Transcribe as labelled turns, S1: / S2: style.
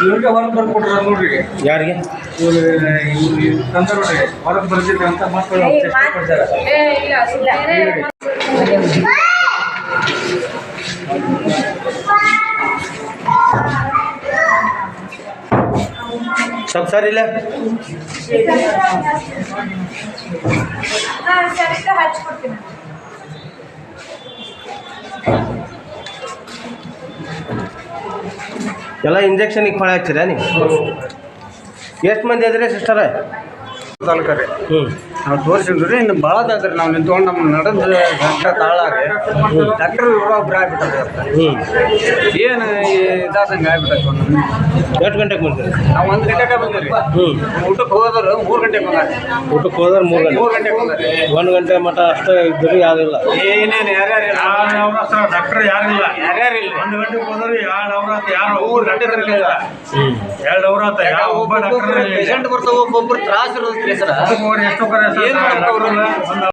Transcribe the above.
S1: ಇವ್ರಿಗೆ ಹೊರಗೆ ಬರ್ಕೊಟ್ರ ನೋಡ್ರಿ
S2: ಯಾರಿಗೆ
S1: ಇವ್ರು ಇವ್ರು ತಂದ ನೋಡ್ರಿ ಹೊರಗೆ ಬರ್ತಿದ್ರೆ ಅಂತ ಮಕ್ಕಳು ಚೇಷ್ಟೆ
S2: ಸ್ವಲ್ಪ ಸರಿ ಇಲ್ಲ ಎಲ್ಲ ಇಂಜೆಕ್ಷನಿಗೆ ಕೊಳೆ ಹಚ್ಚಿರ ನೀವು? ಎಷ್ಟು ಮಂದಿ ಇದ್ರಿ ಸಿಸ್ಟರ
S1: ತಾಲೂಕರಿ
S2: ಹ್ಞೂ
S1: ನಾವು ತೋರಿಸಿದ್ರಿ ರೀ ಇನ್ನು ಭಾಳ ಅದ್ರಿ ನಾವು ನಿಂತ್ಕೊಂಡು ನಮ್ಮ ನಡೆದ ಗಂಟೆ ತಾಳಾರಿ ಡಾಕ್ಟರ್ ಒಬ್ಬರು ಆಗ್ಬಿಟ್ಟದೆ
S2: ಹ್ಞೂ
S1: ಏನು ಇದಾದಂಗೆ ಆಗ್ಬಿಟ್ಟು
S2: ಎಷ್ಟು ಗಂಟೆಗೆ ಬಂದಿರಿ
S1: ನಾವು ಒಂದು ಗಂಟೆಗೆ ಬಂದಿರಿ
S2: ಹ್ಞೂ
S1: ಊಟಕ್ಕೆ ಹೋದ್ರೆ ಮೂರು ಗಂಟೆಗೆ ಬಂದ್ರಿ
S2: ಊಟಕ್ಕೆ ಹೋದ್ರೆ ಮೂರು ಗಂಟೆ
S1: ಮೂರು ಗಂಟೆಗೆ ಬಂದ್ರಿ
S2: ಒಂದು ಗಂಟೆ ಮಟ್ಟ ಅಷ್ಟೇ ಇದ್ದರು ಯಾರಿಲ್ಲ
S1: ಏನೇನು ಯಾರ್ಯಾರು
S3: ಡಾಕ್ಟರ್ ಯಾರಿಲ್ಲ
S1: ಯಾರ್ಯಾರು ಇಲ್ಲ.
S3: ಒಂದು ಗಂಟೆಗೆ ಹೋದ್ರೆ ಎರಡು ಅವರ ಯಾರು
S1: ಮೂರು ಗಂಟೆ
S2: ಹ್ಞೂ
S3: ಎರಡು ಅವರ ಆತ ಯಾವ ಒಬ್ಬ ಡಾಕ್ಟರ್
S1: ಪೇಷಂಟ್ ಬರ್ತಾವ ಒಬ್ಬೊಬ್ರು ತ್ರಾಸ ಇರೋದ್ರಿ ಸರ್
S3: ಎಷ್ಟೋ ಕರೆ
S1: ಅವ್ರು?